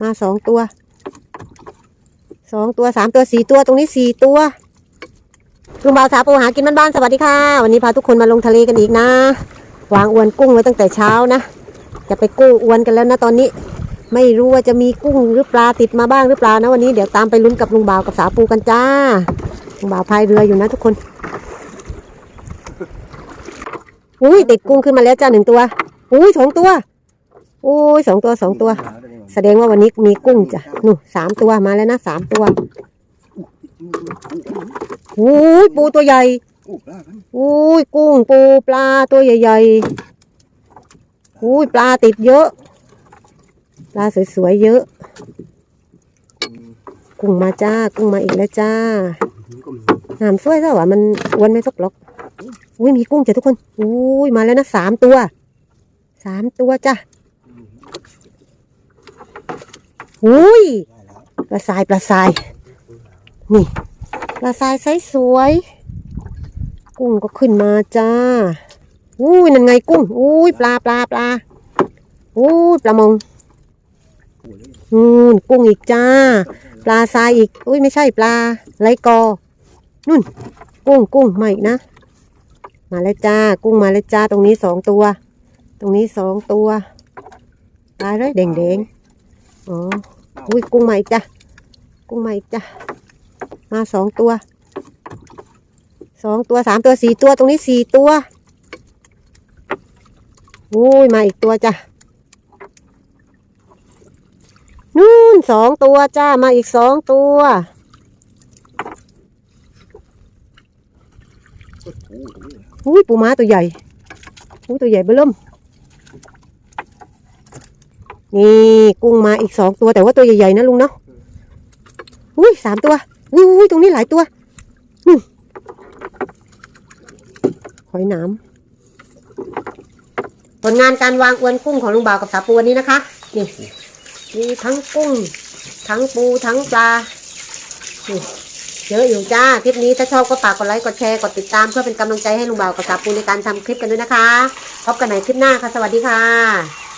มาสองตัว สองตัวสามตัวสี่ตัวตรงนี้สี่ตัวลุงบ่าวสาวปูหากินบ้านๆสวัสดีค่ะ วันนี้พาทุกคนมาลงทะเลกันอีกนะ วางอวนกุ้งไว้ตั้งแต่เช้านะจะไปกู้อวนกันแล้วนะตอนนี้ ไม่รู้ว่าจะมีกุ้งหรือปลาติดมาบ้างหรือเปล่านะวันนี้เดี๋ยวตามไปลุ้นกับลุงบ่าวกับสาวปูกันจ้าลุงบ่าวพายเรืออยู่นะทุกคนอุ้ยติดกุ้งขึ้นมาแล้วจ้าหนึ่งตัวอุ้ยสองตัวอุ้ยสองตัวสองตัว แสดงว่าวันนี้มีกุ้งจ้ะนู่นสามตัวมาแล้วนะสามตัวอุ้ยปูตัวใหญ่อุ้ยกุ้งปูปลาตัวใหญ่ๆอุ้ยปลาติดเยอะ ปลาสวยๆเยอะ กุ้งมาจ้า กุ้งมาอีกแล้วจ้าก็มีน้ำสวยซะวะมันอ้วนไม่ตกหรอกอุ้ยมีกุ้งจ้ะทุกคนอุ้ยมาแล้วนะสามตัวสามตัวจ้ะ อุ้ยได้แล้วปลาทรายปลาทราย นี่ปลาทรายไซส์สวย กุ้งก็ขึ้นมาจ้าอุ้ยนั่นไงกุ้งอุ้ยปลาปลาปลาอุ้ยปลามงโอ้ยนูนกุ้งอีกจ้า ปลาทรายอีกอุ้ยไม่ใช่ปลาไรกอนุ่น กุ้งกุ้งมาอีกนะ มาแล้วจ้า กุ้งมาแล้วจ้า ตรงนี้สองตัว ตรงนี้สองตัวตายเลยแดงแดงๆ อ๋ออุ้ยกุ้งมาอีกจ้ะ กุ้งมาอีกจ้ะ มาสองตัว สองตัวสามตัวสี่ตัวตรงนี้สี่ตัวอุ้ยมาอีกตัวจ้ะ นู่นสองตัวจ้า มาอีกสองตัวอุ้ยปูม้าตัวใหญ่อุ้ยตัวใหญ่เบ้อเริ่ม นี่กุ้งมาอีกสองตัวแต่ว่าตัวใหญ่ๆนะลุงเนาะอุ้ยสามตัวอุ้ยอุ้ยตรงนี้หลายตัวนู่หอยหนามผลงานการวางอวนกุ้งของลุงบ่าวกับสาปูวันนี้นะคะนี่มีทั้งกุ้ง ทั้งปูทั้งปลานี่เยอะอยู่จ้า คลิปนี้ถ้าชอบก็ฝากกดไลค์ กดแชร์ กดติดตามเพื่อเป็นกำลังใจให้ลุงบ่าวกับสาปูในการทำคลิปกันด้วยนะคะ พบกันใหม่คลิปหน้าค่ะ สวัสดีค่ะ